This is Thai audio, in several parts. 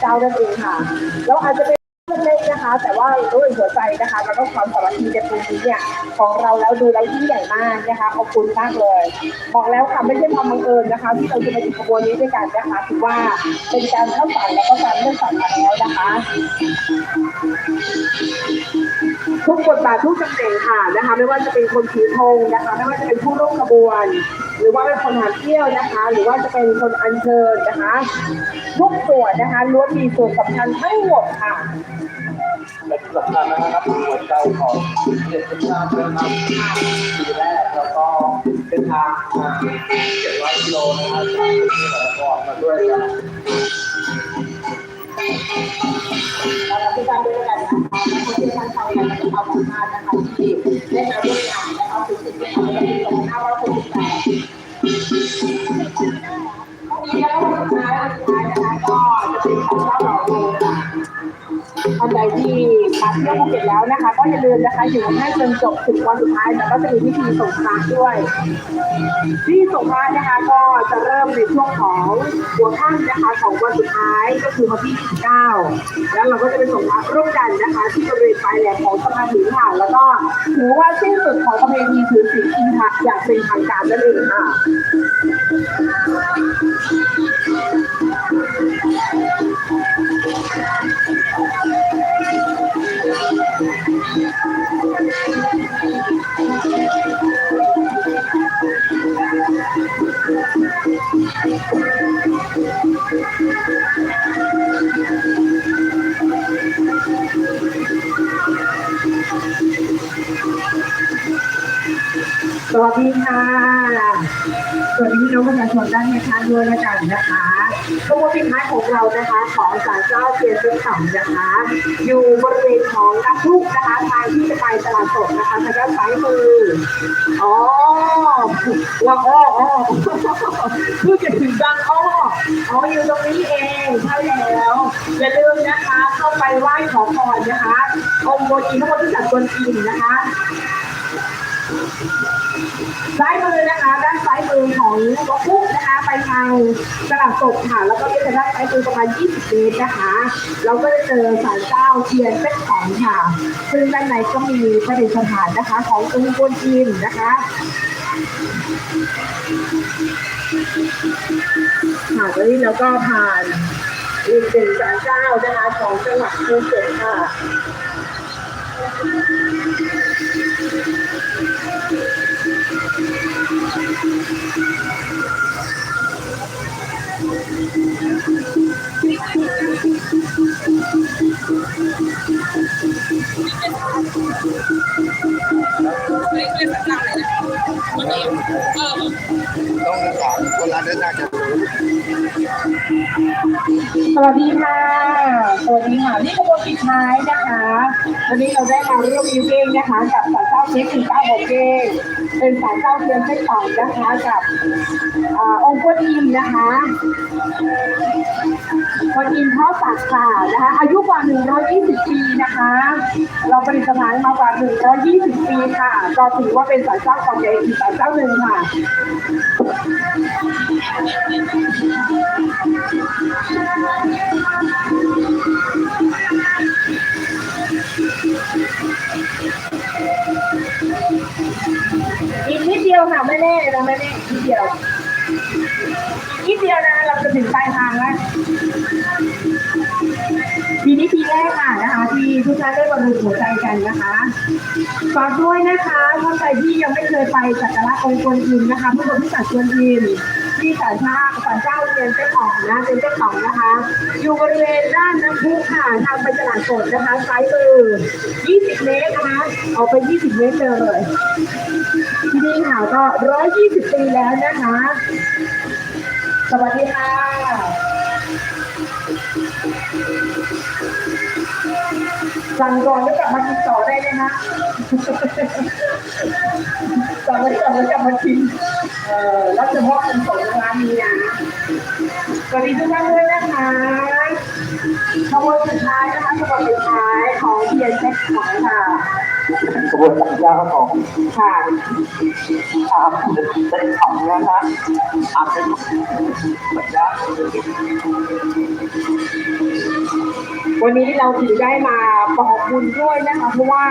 เจ้านั่นเองค่ะ แล้วอาจจะเป็นเล็กๆนะคะ แต่ว่าด้วยหัวใจนะคะ แล้วก็ความสามัคคีในปีนี้เนี่ยของเราแล้วดูแล้วยิ่งใหญ่มากนะคะขอบคุณมากเลย บอกแล้วค่ะไม่ใช่ความบังเอิญนะคะที่เราจะมาถึงขบวนนี้ด้วยกันนะคะถือว่าเป็นการเข้าฝันแล้วก็การเลื่อนฝันมาแล้วนะคะ ทุกบทบาททุกตำแหน่งค่ะนะคะไม่ว่าจะเป็นคนถือธงนะคะไม่ว่าจะเป็นผู้ร่วมขบวน หรือว่าเป็นคนหาเที่ยวนะคะ หรือว่าจะเป็นคนอัญเชิญนะคะ ทุกส่วนนะคะล้วนมีส่วนสำคัญทั้งหมดค่ะและที่สำคัญนะครับหัวใจของเด็กเป็นชาตินะครับปีแรกแล้วก็เป็นทางมา700กิโลนะครับจากที่ไหนก่อนมาด้วยกันเราจะมีการดูกันนะ คะคนที่ท่านชาวกันและชาวต่างานนะคะที่ได้มาร่วมงานนะคะถึงสิบเอ็ดปีสองพันห้าร้อยห มาเที่ยวภูเก็ตแล้วนะคะ ก็อย่าลืมนะคะอยู่ให้จนจบถึงวันสุดท้ายแล้วก็จะมีพิธีส่งพระด้วยที่ส่งพระนะคะก็จะเริ่มในช่วงของหัวค่ำนะคะของวันสุดท้ายก็คือวันที่ 29 แล้วเราก็จะไปส่งพระร่วมกันนะคะ ที่บริเวณปลายแหลมของสะพานหินค่ะแล้วก็ถือว่าสิ้นสุดของประเพณีถือศีลกินพระอย่างเป็นทางการนั่นเองค่ะ สวัสดีค่ะ สวัสดีพี่น้องประชาชนด้านในทางด้วยแล้วกันนะคะขบวนปิดท้ายของเรานะคะ ของศาลเจ้าเทียนเส้นต่ำนะคะ อยู่บริเวณของน้ำพุนะคะทางที่จะไปตลาดสดนะคะทางด้านซ้ายมือ อ๋อ ว่าอ้ออ้อพูดจะถึงดังอ้ออ๋ออยู่ตรงนี้เองใช่แล้วอย่าลืมนะคะ เข้าไปไหว้ขอพรนะคะองค์บนอินทร์พระโพธิสัตว์บนอินนะคะซ้ายมือนะคะ ด้านซ้ายมือของวัดพุกนะคะ ไปทางตลาดสดค่ะแล้วก็จะด้านซ้ายมือประมาณ 20 เมตรนะคะ เราก็จะเจอศาลเจ้าเทียนเส้นของค่ะ ซึ่งด้านในก็มีประดิษฐานนะคะ ขององค์กวนอิมนะคะ ค่ะตอนนี้เราก็ผ่านอีกหนึ่งศาลเจ้านะคะของจังหวัดภูเก็ตค่ะ สวัสดีค่ะ สวัสดีค่ะ นี่ขบวนปิดท้ายนะคะ วันนี้เราได้มาร่วมยูเก้งนะคะ กับสารเจ้าเทคนิคเก้าโบเก้งเป็นสารเจ้าเทียนเส้นต่อนะคะกับองค์กวนอิมนะคะกวนอิมพ่อสักค่ะนะคะ อายุกว่า 120 ปีนะคะ เราประดิษฐานมากว่า 120 ปีค่ะ ก็ถือว่าเป็นสารเจ้าเก่าใหญ่อีกสารเจ้าหนึ่งค่ะ อีกนิดเดียวค่ะไม่แน่นะไม่แน่นิดเดียวนิดเดียวนะ เราจะถึงปลายทางแล้วปีนี้ปีแรกค่ะนะคะที่ทุกท่านได้บรรลุหัวใจกันนะคะฝากด้วยนะคะท่านใดที่ยังไม่เคยไปสักการะองค์กวนอิมนะคะพระบรมพิสัชกวนอิมที่ศาลเจ้าศาลเจ้าเรียนเจ้าของนะเป็นเจ้าของนะคะ อยู่บริเวณด้านน้ำพุค่ะทางไปตลาดสดนะคะซ้ายมือ 20 เมตรนะคะออกไป 20 เมตรเลยที่นี่ค่ะก็ 120 ปีแล้วนะคะ สวัสดีค่ะ สั่งก่อนแล้วกลับมากินต่อได้ไหมคะสั่งแล้วกลับแล้วกลับมากิน เอ่อรับเฉพาะคนสดร้านนี้นะสวัสดีทุกท่านด้วยนะคะ บวนการยาของค่ะทาเป็นของนะคะอาเป็นปัญญาวันนี้เราถือได้มาบอกบุญด้วยนะคะเพราะว่า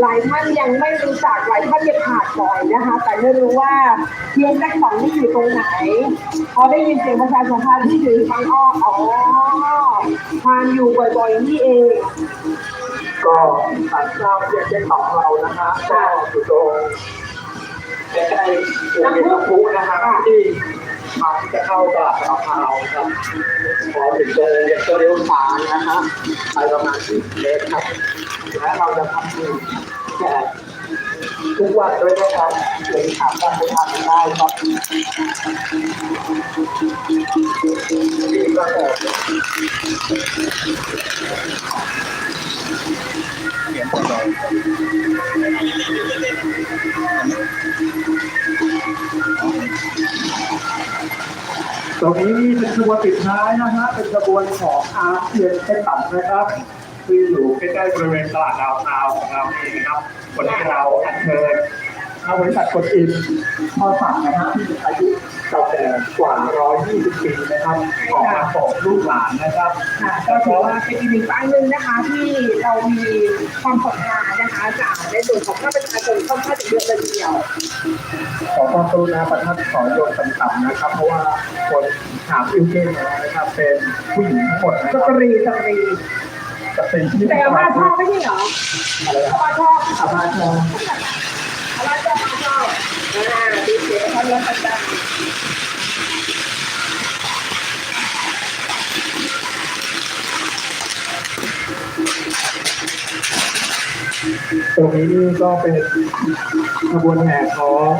หลายท่านยังไม่รู้จักหลายท่านยังขาดบ่อยนะคะ แต่ไม่รู้ว่าเทียนแจ็คสองนี่อยู่ตรงไหนพอได้ยินเสียงประชาสัมพันธ์ที่ถือฟังอ้ออ๋อทานอยู่บ่อยๆนี่เอง ก็ศาลเจ้าเทียนเจ๊ของเรานะคะก็อยู่ตรงใกล้ๆตัวเย็นน้นะคะที่ทางที่จะเข้าตลาดมะพร้าวครับพอถึงตัวตัวเลี้ยวซ้ายนะคะไปประมาณ10เมตรครับและเราจะทำบุญแจกทุกวันด้วยนะครับเลยถามว่าไปทำได้ครับนี่ก็แต่ ตัวเลยตรงนี้เป็นขบวนปิดท้ายนะฮะ เป็นขบวนของอาเซียนเป็นตัดนะครับที่อยู่ใกล้ๆบริเวณตลาดดาวน์ทาวน์ของเราเองนะครับวันนี้เราอัญเชิญ ทางบริษัทคนอินพ่อสั่งนะฮะที่มีอายุเก่าแก่กว่า 120 ปีนะครับออกมาส่งลูกหลานนะครับค่ะก็ถือว่าเป็นอีกหนึ่งครั้งหนึ่งนะคะ ที่เรามีความศรัทธานะคะจากในส่วนของข้าประชาชนค่อนข้างจะเยอะเลยทีเดียวขอความกรุณาประทับขอโยนต่ำๆนะครับ เพราะว่าคนถามอิวเกนของเรานะครับ เป็นผู้หญิงทั้งหมดนะสครับตรีสตรีจะเป็นที่แต่อาม่าชอบไม่ใช่เหรออะไรคอารับม่าชอบอามาชองอาม่าชอบ ตรงนี้นี่ก็เป็นขบวนแห่ของ